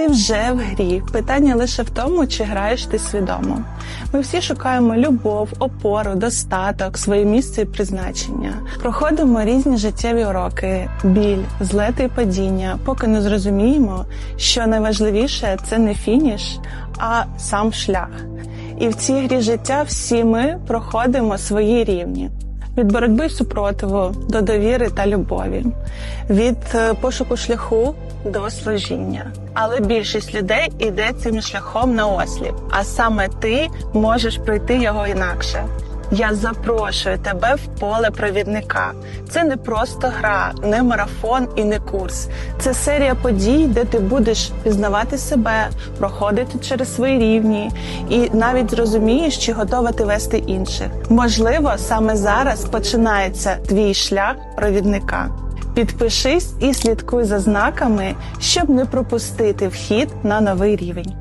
Ти вже в грі. Питання лише в тому, чи граєш ти свідомо. Ми всі шукаємо любов, опору, достаток, своє місце і призначення. Проходимо різні життєві уроки, біль, злети і падіння, поки не зрозуміємо, що найважливіше це не фініш, а сам шлях. І в цій грі життя всі ми проходимо свої рівні. Від боротьби й супротиву до довіри та любові, від е, пошуку шляху до служіння. Але більшість людей іде цим шляхом на осліп, а саме ти можеш пройти його інакше. Я запрошую тебе в поле провідника. Це не просто гра, не марафон і не курс. Це серія подій, де ти будеш пізнавати себе, проходити через свої рівні і навіть зрозумієш, чи готова ти вести інших. Можливо, саме зараз починається твій шлях провідника. Підпишись і слідкуй за знаками, щоб не пропустити вхід на новий рівень.